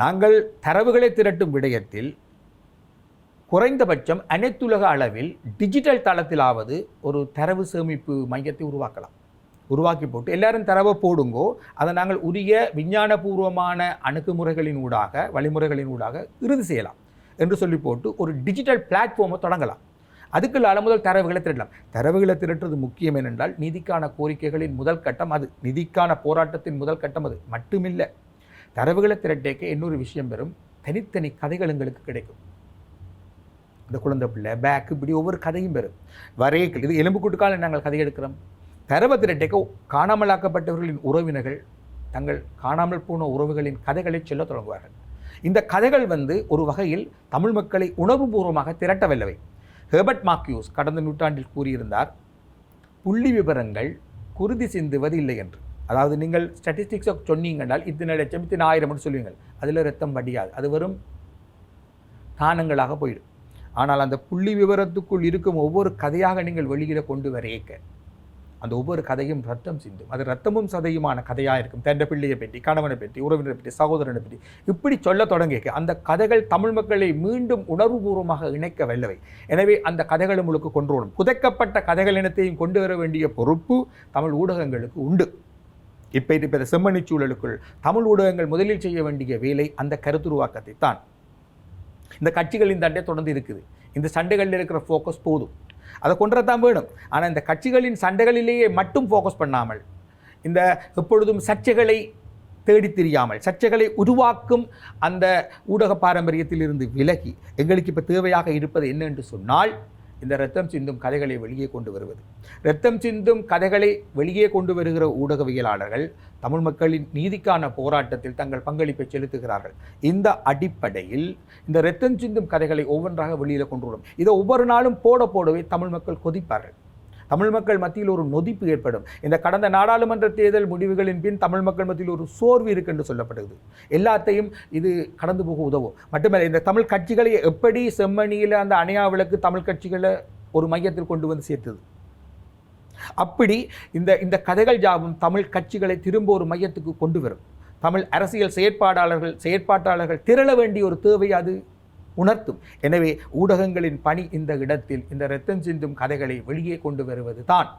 நாங்கள் தரவுகளை திரட்டும் விடயத்தில் குறைந்தபட்சம் அனைத்துலக அளவில் டிஜிட்டல் தளத்திலாவது ஒரு தரவு சேமிப்பு மையத்தை உருவாக்கலாம். உருவாக்கி போட்டு எல்லாரும் தரவை போடுங்கோ அதை நாங்கள் உரிய விஞ்ஞானபூர்வமான அணுகுமுறைகளின் ஊடாக வழிமுறைகளின் ஊடாக இறுதி செய்யலாம் என்று சொல்லி போட்டு ஒரு டிஜிட்டல் பிளாட்ஃபார்மை தொடங்கலாம். அதுக்குள்ளால முதல் தரவுகளை திரட்டலாம். தரவுகளை திரட்டுறது முக்கியம் என்னென்றால் நிதிக்கான கோரிக்கைகளின் முதல் கட்டம் அது. நிதிக்கான போராட்டத்தின் முதல் கட்டம் அது. மட்டுமில்லை தரவுகளை திரட்டேக்க இன்னொரு விஷயம் பெறும். தனித்தனி கதைகள் எங்களுக்கு கிடைக்கும். இந்த குழந்தை பிள்ளை பேக்கு இப்படி ஒவ்வொரு கதையும் பெறும். வரையக்கள் இது எலும்பு கூட்டுக்கால நாங்கள் கதை எடுக்கிறோம். தரவை திரட்டேக்க காணாமலாக்கப்பட்டவர்களின் உறவினர்கள் தங்கள் காணாமல் போன உறவுகளின் கதைகளை சொல்ல தொடங்குவார்கள். இந்த கதைகள் வந்து ஒரு வகையில் தமிழ் மக்களை உணர்வுபூர்வமாக திரட்டவல்லவை ஹெர்பர்ட் மாக்யூஸ் கடந்த நூற்றாண்டில் கூறியிருந்தார் புள்ளி விவரங்கள் குருதி சிந்துவது இல்லை என்று. அதாவது நீங்கள் ஸ்டாட்டிஸ்டிக்ஸை சொன்னீங்கன்னால் இத்தனை லட்சம் இத்தனை ஆயிரம்னு சொல்லுவீங்க அதில் ரத்தம் வடியாது. அது வெறும் தானங்களாக போயிடும். ஆனால் அந்த புள்ளி விவரத்துக்குள் இருக்கும் ஒவ்வொரு கதையாக நீங்கள் வெளியில் கொண்டு வரையக்க அந்த ஒவ்வொரு கதையும் ரத்தம் சிந்தும். அது ரத்தமும் சதையுமான கதையாக இருக்கும். தண்ட பிள்ளையை பற்றி கணவனை பற்றி உறவினரை பற்றி சகோதரனை பற்றி. இப்படி சொல்ல தொடங்கிக்க அந்த கதைகள் தமிழ் மக்களை மீண்டும் உணர்வுபூர்வமாக இணைக்க வல்லவை. எனவே அந்த கதைகள் முழுக்க கொண்டு வரும். புதைக்கப்பட்ட கதைகள் இனத்தையும் கொண்டு வர வேண்டிய பொறுப்பு தமிழ் ஊடகங்களுக்கு உண்டு. இப்போ செம்மணி சூழலுக்குள் தமிழ் ஊடகங்கள் முதலில் செய்ய வேண்டிய வேலை அந்த கருத்துருவாக்கத்தை தான் இந்த கட்சிகளின் தண்டை தொடர்ந்து இருக்குது. இந்த சண்டைகளில் இருக்கிற ஃபோக்கஸ் போதும். அதை கொண்டுறதான் வேணும். ஆனால் இந்த கட்சிகளின் சண்டைகளிலேயே மட்டும் ஃபோக்கஸ் பண்ணாமல் இந்த எப்பொழுதும் சர்ச்சைகளை தேடித் தெரியாமல் சர்ச்சைகளை உருவாக்கும் அந்த ஊடக பாரம்பரியத்திலிருந்து விலகி எங்களுக்கு இப்போ தேவையாக இருப்பது என்ன என்று சொன்னால் இந்த ரத்தம் சிந்தும் கதைகளை வெளியே கொண்டு வருவது. ரத்தம் சிந்தும் கதைகளை வெளியே கொண்டு வருகிற ஊடகவியலாளர்கள் தமிழ் மக்களின் நீதிக்கான போராட்டத்தில் தங்கள் பங்களிப்பை செலுத்துகிறார்கள். இந்த அடிப்படையில் இந்த ரத்தம் சிந்தும் கதைகளை ஒவ்வொன்றாக வெளியில் கொண்டு வரும். இதை ஒவ்வொரு நாளும் போட போடவே தமிழ் மக்கள் கொதிப்பார்கள். தமிழ் மக்கள் மத்தியில் ஒரு நொதிப்பு ஏற்படும். இந்த கடந்த நாடாளுமன்ற தேர்தல் முடிவுகளின் பின் தமிழ் மக்கள் மத்தியில் ஒரு சோர்வு இருக்கு என்று சொல்லப்படுகிறது எல்லாத்தையும் இது கடந்து போக உதவும். மட்டுமல்ல இந்த தமிழ் கட்சிகளை எப்படி செம்மணியில் அந்த அணையா விளக்கு தமிழ் கட்சிகளை ஒரு மையத்தில் கொண்டு வந்து சேர்த்தது? அப்படி இந்த இந்த கதைகள் ஜாபம் தமிழ் கட்சிகளை திரும்ப ஒரு மையத்துக்கு கொண்டு வரும். தமிழ் அரசியல் செயற்பாடாளர்கள் செயற்பாட்டாளர்கள் திரள வேண்டிய ஒரு தேவை அது. உணர்த்தும். எனவே ஊடகங்களின் பணி இந்த இடத்தில் இந்த ரத்தம் சிந்தும் கதைகளை வெளியே கொண்டு வருவது தான்